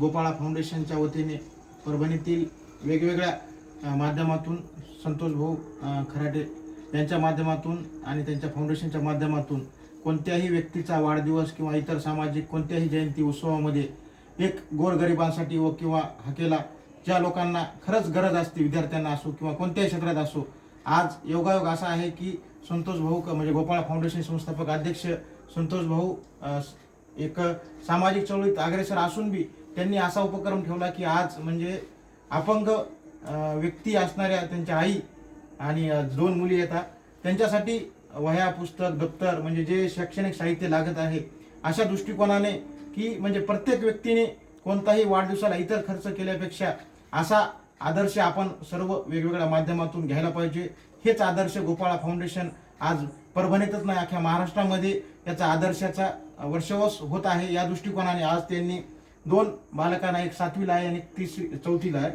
गोपाळा फाउंडेशनच्या वतीने परभणीतील वेगवेगळ्या माध्यमातून संतोष भाऊ खराटे यांच्या माध्यमातून आणि त्यांच्या फाउंडेशनच्या माध्यमातून कोणत्याही व्यक्तीचा वाढदिवस किंवा इतर सामाजिक कोणत्याही जयंती उत्सवामध्ये एक गोरगरिबांसाठी व किंवा हकेला ज्या लोकांना खरंच गरज असते विद्यार्थ्यांना असो किंवा कोणत्याही क्षेत्रात असो आज योगायोग असा आहे की संतोष भाऊ क- म्हणजे गोपाळ फाउंडेशन संस्थापक अध्यक्ष संतोष भाऊ एक सामाजिक चळवळीत अग्रेसर असून बी त्यांनी असा उपक्रम ठेवला की आज म्हणजे अपंग व्यक्ती असणाऱ्या त्यांच्या आई आणि दोन मुली येतात. त्यांच्यासाठी वह्या पुस्तक दप्तर म्हणजे जे शैक्षणिक साहित्य लागत आहे अशा दृष्टिकोनाने की म्हणजे प्रत्येक व्यक्तीने कोणताही वाढदिवसाला इतर खर्च केल्यापेक्षा असा आदर्श आपण सर्व वेगवेगळ्या माध्यमातून घ्यायला पाहिजे. हेच आदर्श गोपाळा फाउंडेशन आज परभणीतच नाही अख्ख्या महाराष्ट्रामध्ये याचा आदर्शाचा वर्षवस होत आहे या दृष्टिकोनाने आज त्यांनी दोन बालकांना एक सातवीला आहे आणि एक तिसरी चौथीला आहे.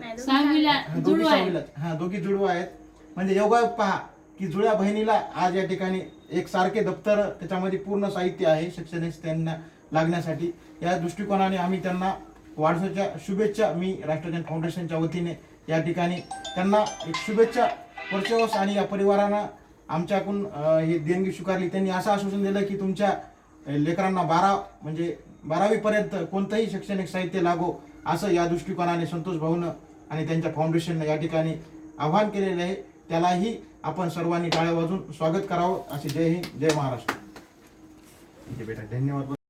हा, दोघी. सहावीला हा दोघी जुळवा आहेत. म्हणजे योगा पहा की जुळ्या बहिणीला आज या ठिकाणी एक सारखे दप्तर त्याच्यामध्ये पूर्ण साहित्य आहे शैक्षणिक त्यांना लागण्यासाठी. या दृष्टिकोनाने आम्ही त्यांना वाढदिवसाच्या शुभेच्छा मी राष्ट्रजन फाउंडेशनच्या वतीने या ठिकाणी त्यांना एक शुभेच्छा वर्षवस आणि या परिवारानं आमच्याकडून ही देणगी स्वीकारली. त्यांनी असं आश्वासन दिलं की तुमच्या लेकरांना बारा म्हणजे बारावीपर्यंत कोणतंही शैक्षणिक साहित्य लागो असं या दृष्टिकोनाने संतोष भाऊनं आणि त्यांच्या फाउंडेशननं या ठिकाणी आवाहन केलेले आहे. त्यालाही आपण सर्वांनी टाळ्या वाजून स्वागत करावं. असे जय हिंद जय महाराष्ट्र. बेटा धन्यवाद.